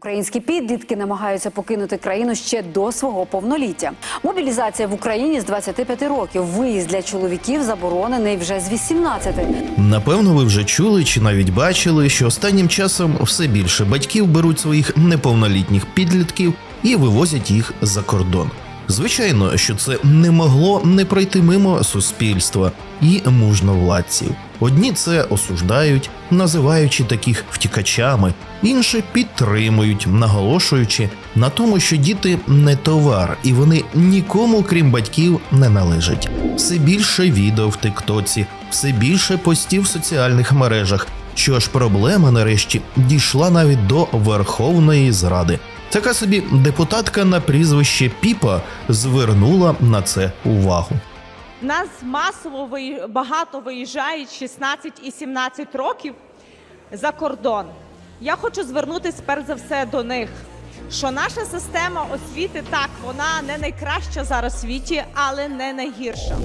Українські підлітки намагаються покинути країну ще до свого повноліття. Мобілізація в Україні з 25 років. Виїзд для чоловіків заборонений вже з 18. Напевно, ви вже чули чи навіть бачили, що останнім часом все більше батьків беруть своїх неповнолітніх підлітків і вивозять їх за кордон. Звичайно, що це не могло не пройти мимо суспільства і мужновладців. Одні це осуждають, називаючи таких втікачами, інші підтримують, наголошуючи на тому, що діти не товар, і вони нікому, крім батьків, не належать. Все більше відео в Тиктоці, все більше постів в соціальних мережах. Що ж проблема нарешті дійшла навіть до верховної зради. Така собі депутатка на прізвище Піпа звернула на це увагу. Нас масово багато виїжджають 16 і 17 років за кордон. Я хочу звернутися перш за все до них, що наша система освіти так, вона не найкраща зараз в світі, але не найгірша.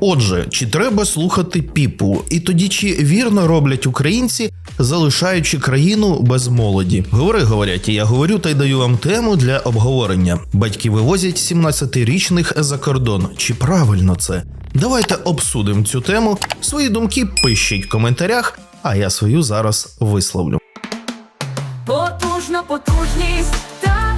Отже, чи треба слухати піпу, і тоді чи вірно роблять українці, залишаючи країну без молоді? Говори, говорять, і я говорю та й даю вам тему для обговорення. Батьки вивозять 17-річних за кордон. Чи правильно це? Давайте обсудимо цю тему. Свої думки пишіть в коментарях, а я свою зараз висловлю. Потужна потужність, так,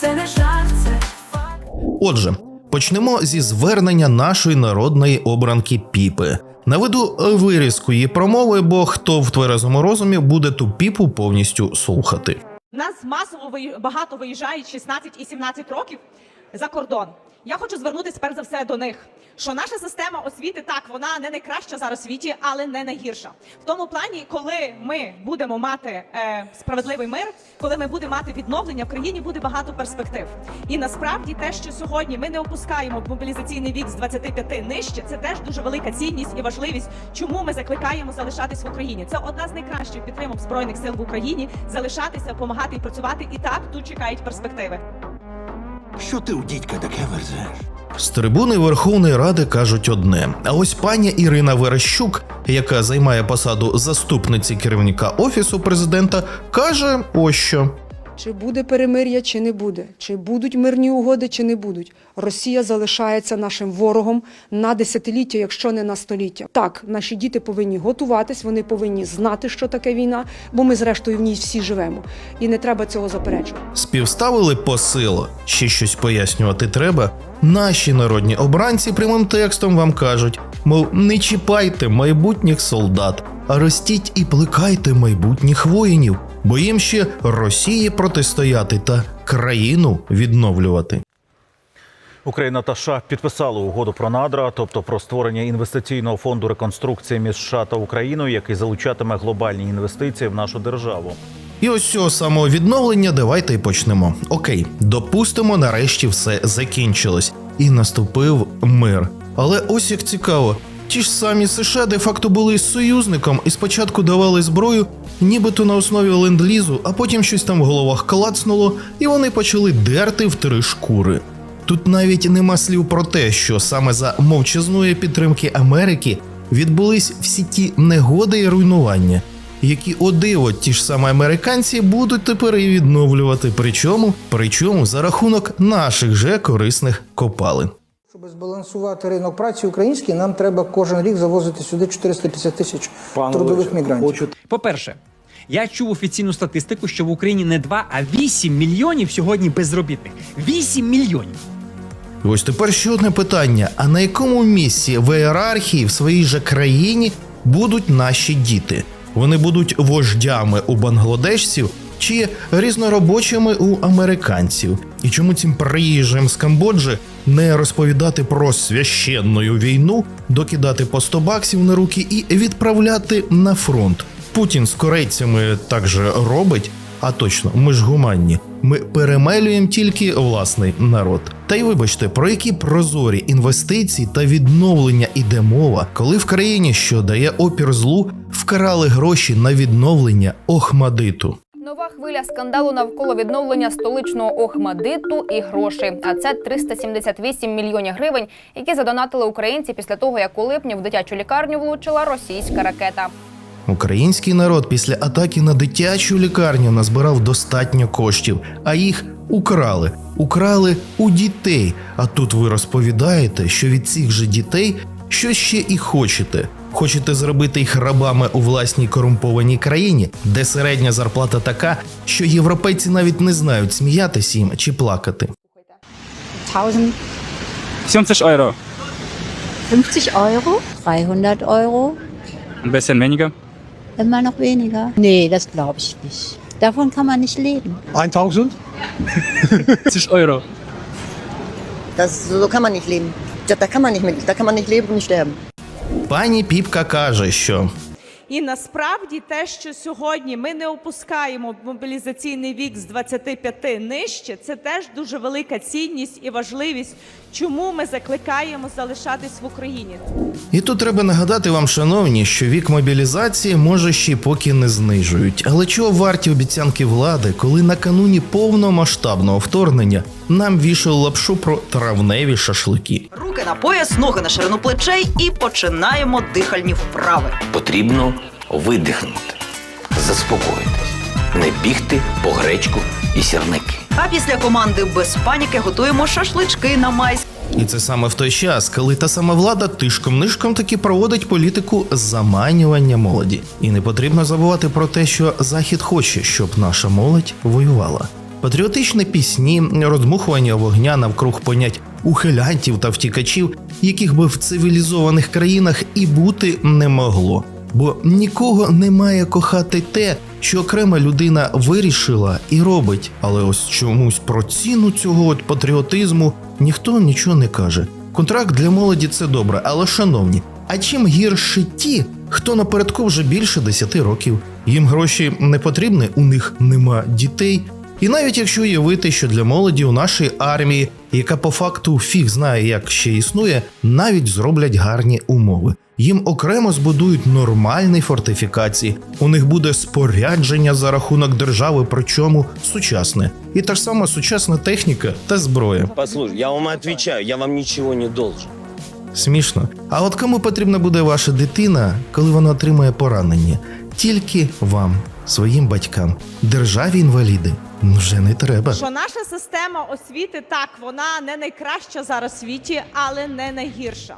це не жарт, це факт. Отже, почнемо зі звернення нашої народної обранки Піпи. Наведу вирізку її промови, бо хто в тверезому розумі буде ту піпу повністю слухати. Нас масово багато виїжджають 16 і 17 років за кордон. Я хочу звернутися перш за все до них. Що наша система освіти так, вона не найкраща зараз в світі, але не найгірша. В тому плані, коли ми будемо мати е, справедливий мир, коли ми будемо мати відновлення в країні, буде багато перспектив. І насправді те, що сьогодні ми не опускаємо мобілізаційний вік з 25 нижче, це теж дуже велика цінність і важливість, чому ми закликаємо залишатись в Україні. Це одна з найкращих підтримок збройних сил в Україні залишатися, допомагати і працювати. І так тут чекають перспективи. Що ти у дідька таке верзеш? З трибуни Верховної Ради кажуть одне. А ось пані Ірина Верещук, яка займає посаду заступниці керівника офісу президента, каже ось що. Чи буде перемир'я, чи не буде, чи будуть мирні угоди, чи не будуть. Росія залишається нашим ворогом на десятиліття, якщо не на століття. Так, наші діти повинні готуватись, вони повинні знати, що таке війна, бо ми, зрештою, в ній всі живемо. І не треба цього заперечувати. Співставили посил. Ще щось пояснювати треба. Наші народні обранці прямим текстом вам кажуть: мов не чіпайте майбутніх солдат, а ростіть і плекайте майбутніх воїнів, бо їм ще Росії протистояти та країну відновлювати. Україна та США підписали угоду про надра, тобто про створення інвестиційного фонду реконструкції між США та Україною, який залучатиме глобальні інвестиції в нашу державу. І ось цього самого відновлення давайте й почнемо. Окей, допустимо, нарешті все закінчилось і наступив мир. Але ось як цікаво, ті ж самі США де-факто були союзником і спочатку давали зброю, нібито на основі ленд-лізу, а потім щось там в головах клацнуло, і вони почали дерти в три шкури. Тут навіть нема слів про те, що саме за мовчазної підтримки Америки відбулись всі ті негоди і руйнування, які о диво ті ж самі американці будуть тепер і відновлювати. Причому, причому за рахунок наших же корисних копалин. Щоб збалансувати ринок праці український, нам треба кожен рік завозити сюди 450 тисяч трудових мігрантів. По-перше, я чув офіційну статистику, що в Україні не 2, а 8 мільйонів сьогодні безробітних. 8 мільйонів. Ось тепер ще одне питання: а на якому місці в ієрархії в своїй же країні будуть наші діти? Вони будуть вождями у бангладешців чи різноробочими у американців? І чому цим приїжджим з Камбоджі не розповідати про священну війну, докидати по 100 баксів на руки і відправляти на фронт? Путін з корейцями так же робить. А точно, ми ж гуманні. Ми перемелюємо тільки власний народ. Та й вибачте, про які прозорі інвестиції та відновлення іде мова, коли в країні, що дає опір злу, вкрали гроші на відновлення Охмадиту. Нова хвиля скандалу навколо відновлення столичного Охмадиту і грошей. А це 378 мільйонів гривень, які задонатили українці після того, як у липні в дитячу лікарню влучила російська ракета. Український народ після атаки на дитячу лікарню назбирав достатньо коштів, а їх украли. Украли у дітей. А тут ви розповідаєте, що від цих же дітей що ще і хочете. Хочете зробити їх рабами у власній корумпованій країні, де середня зарплата така, що європейці навіть не знають сміятися їм чи плакати. 70 Euro. 50 Euro? 300 Euro? Ein bisschen weniger. Immer noch weniger? Nee, das glaube ich nicht. Davon kann man nicht leben. 1000? 70 Euro. Das, so kann man nicht leben. Da, da, kann man nicht mit, da kann man nicht leben und sterben. Пані Піпка каже, що І насправді те, що сьогодні ми не опускаємо мобілізаційний вік з 25 нижче, це теж дуже велика цінність і важливість, чому ми закликаємо залишатись в Україні. І тут треба нагадати вам, шановні, що вік мобілізації може ще й поки не знижують. Але чого варті обіцянки влади, коли накануні повномасштабного вторгнення нам вішали лапшу про травневі шашлики? Руки на пояс, ноги на ширину плечей і починаємо дихальні вправи. Потрібно видихнути, заспокоїтись, не бігти по гречку і сірники. А після команди без паніки готуємо шашлички на майськ. І це саме в той час, коли та сама влада тишком-нишком таки проводить політику заманювання молоді. І не потрібно забувати про те, що Захід хоче, щоб наша молодь воювала. Патріотичні пісні, роздмухування вогня навкруг понять ухилянтів та втікачів, яких би в цивілізованих країнах і бути не могло. Бо нікого не має кохати те, що окрема людина вирішила і робить. Але ось чомусь про ціну цього от патріотизму ніхто нічого не каже. Контракт для молоді це добре, але шановні, а чим гірше ті, хто напередку вже більше 10 років? Їм гроші не потрібні, у них нема дітей. І навіть якщо уявити, що для молоді у нашій армії, яка по факту фіг знає, як ще існує, навіть зроблять гарні умови. Їм окремо збудують нормальні фортифікації. У них буде спорядження за рахунок держави, причому сучасне, і та ж сама сучасна техніка та зброя. Послушай, я вам отвечаю, я вам нічого не должен. Смішно. А от кому потрібна буде ваша дитина, коли вона отримає поранення? Тільки вам, своїм батькам, державі інваліди. Вже не треба. Що наша система освіти так, вона не найкраща зараз в світі, але не найгірша.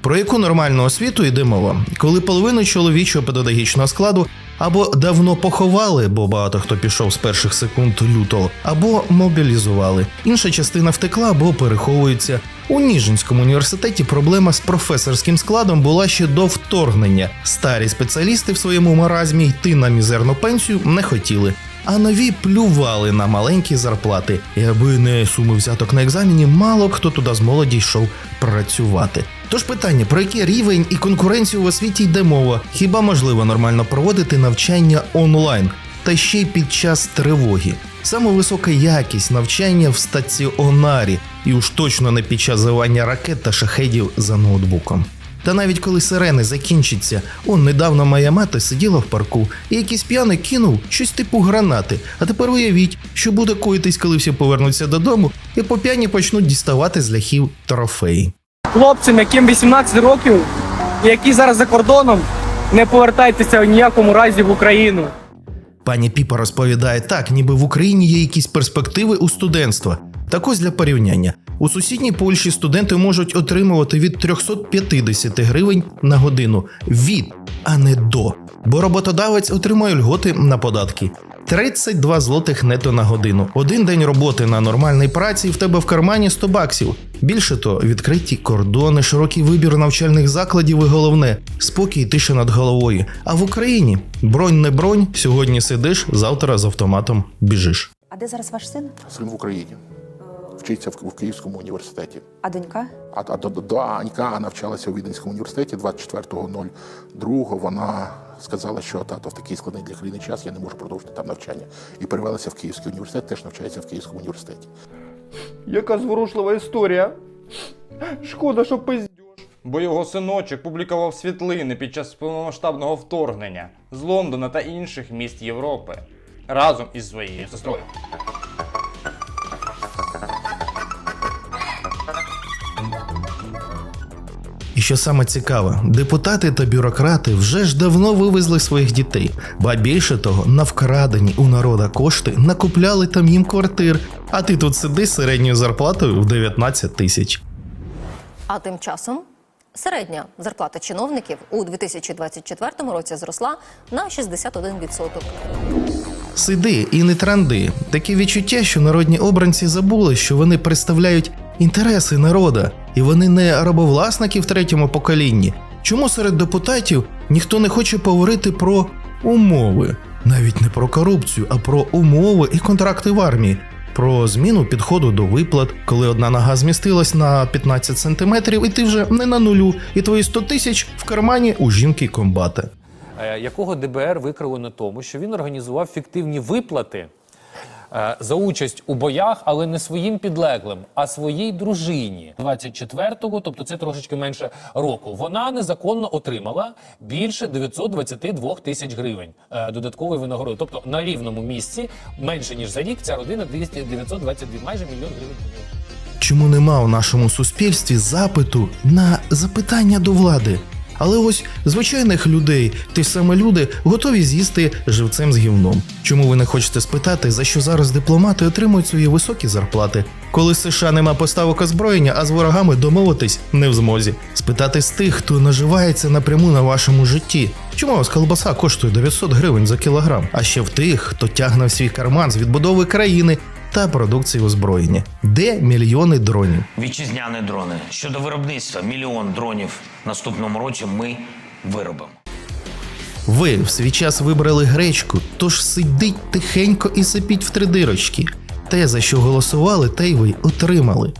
Про яку нормальну освіту йде мова, коли половину чоловічого педагогічного складу або давно поховали, бо багато хто пішов з перших секунд лютого, або мобілізували. Інша частина втекла або переховується. У Ніжинському університеті проблема з професорським складом була ще до вторгнення. Старі спеціалісти в своєму маразмі йти на мізерну пенсію не хотіли. А нові плювали на маленькі зарплати. І аби не суми взяток на екзамені, мало хто туди з молоді йшов працювати. Тож питання, про який рівень і конкуренцію в освіті йде мова? Хіба можливо нормально проводити навчання онлайн, та ще й під час тривоги? Саме висока якість навчання в стаціонарі, і уж точно не під час зливання ракет та шахедів за ноутбуком. Та навіть коли сирени закінчаться, он недавно моя мати сиділа в парку, і якийсь п'яний кинув щось типу гранати. А тепер уявіть, що буде коїтись, коли всі повернуться додому, і по п'яні почнуть діставати з ляхів трофеї. Хлопцям, яким 18 років, які зараз за кордоном, не повертайтеся в ніякому разі в Україну. Пані Піпа розповідає так, ніби в Україні є якісь перспективи у студентства. Так ось для порівняння. У сусідній Польщі студенти можуть отримувати від 350 гривень на годину від, а не до. Бо роботодавець отримує льготи на податки. 32 злотих нето на годину. Один день роботи на нормальній праці і в тебе в кармані 100 баксів. Більше то відкриті кордони, широкий вибір навчальних закладів і головне спокій і тиша над головою. А в Україні бронь не бронь. Сьогодні сидиш, завтра з автоматом біжиш. А де зараз ваш син? Син в Україні. Вчиться в, в Київському університеті. А донька? А, а до- до- донька навчалася у Віденському університеті 24.02. Вона сказала, що тато в такий складний для країни час я не можу продовжити там навчання. І перевелася в Київський університет, теж навчається в Київському університеті. Яка зворушлива історія. Шкода, що пиздюш. бо його синочок публікував світлини під час повномасштабного вторгнення з Лондона та інших міст Європи разом із своєю сестрою. Що саме цікаве, депутати та бюрократи вже ж давно вивезли своїх дітей, ба більше того, на вкрадені у народа кошти накупляли там їм квартир, а ти тут сидиш з середньою зарплатою в 19 тисяч. А тим часом середня зарплата чиновників у 2024 році зросла на 61%. Сиди і не транди. Таке відчуття, що народні обранці забули, що вони представляють інтереси народа, і вони не рабовласники в третьому поколінні. Чому серед депутатів ніхто не хоче поговорити про умови, навіть не про корупцію, а про умови і контракти в армії, про зміну підходу до виплат, коли одна нога змістилась на 15 сантиметрів, і ти вже не на нулю, і твої 100 тисяч в кармані у жінки комбата. е, якого ДБР викрило на тому, що він організував фіктивні виплати за участь у боях, але не своїм підлеглим, а своїй дружині. 24-го, тобто це трошечки менше року. Вона незаконно отримала більше 922 тисяч гривень е, додаткової винагороди. Тобто на рівному місці менше ніж за рік ця родина 200 922, майже мільйон гривень. Чому нема у нашому суспільстві запиту на запитання до влади? Але ось звичайних людей, ті саме люди, готові з'їсти живцем з гівном. Чому ви не хочете спитати, за що зараз дипломати отримують свої високі зарплати? Коли США нема поставок озброєння, а з ворогами домовитись не в змозі. Спитати з тих, хто наживається напряму на вашому житті. Чому у вас колбаса коштує 900 гривень за кілограм? А ще в тих, хто тягне в свій карман з відбудови країни та продукції озброєння. Де мільйони дронів? Вітчизняні дрони. Щодо виробництва, мільйон дронів наступному році ми виробимо. Ви в свій час вибрали гречку, тож сидіть тихенько і сипіть в три дирочки. Те, за що голосували, те й ви отримали.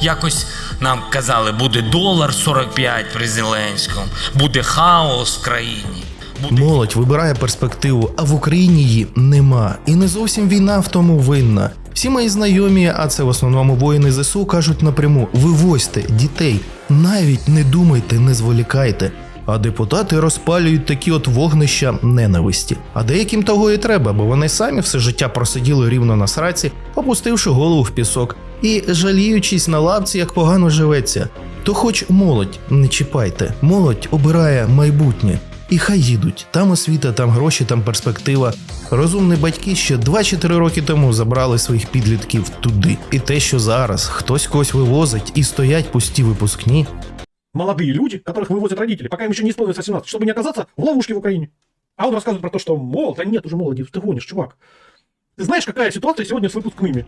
Якось нам казали, буде долар 45 при Зеленському, буде хаос в країні. Молодь вибирає перспективу, а в Україні її нема. І не зовсім війна в тому винна. Всі мої знайомі, а це в основному воїни ЗСУ, кажуть напряму: вивозьте дітей, навіть не думайте, не зволікайте. А депутати розпалюють такі от вогнища ненависті. А деяким того і треба, бо вони самі все життя просиділи рівно на сраці, опустивши голову в пісок і жаліючись на лавці, як погано живеться. То хоч молодь не чіпайте, молодь обирає майбутнє. І хай їдуть. Там освіта, там гроші, там перспектива. Розумні батьки ще 2-4 роки тому забрали своїх підлітків туди. І те, що зараз хтось когось вивозить і стоять пусті випускні. молодые люди, которых вывозят родители, пока им еще не исполнилось 18, чтобы не оказаться в ловушке в Украине. А он рассказывает про то, что, мол, да нет уже молоди, ты гонишь, чувак. Ты знаешь, какая ситуация сегодня с выпускными?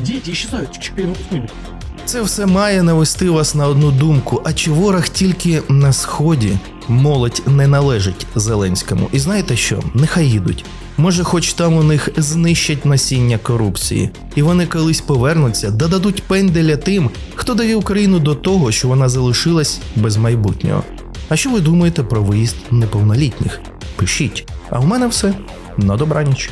Дети исчезают чик-чик перед выпускными. Це все має навести вас на одну думку. А чи ворог тільки на сході? Молодь не належить Зеленському. І знаєте що? Нехай їдуть. Може, хоч там у них знищать насіння корупції, і вони колись повернуться да дадуть пенделя тим, хто довів Україну до того, що вона залишилась без майбутнього. А що ви думаєте про виїзд неповнолітніх? Пишіть. А в мене все. На добраніч.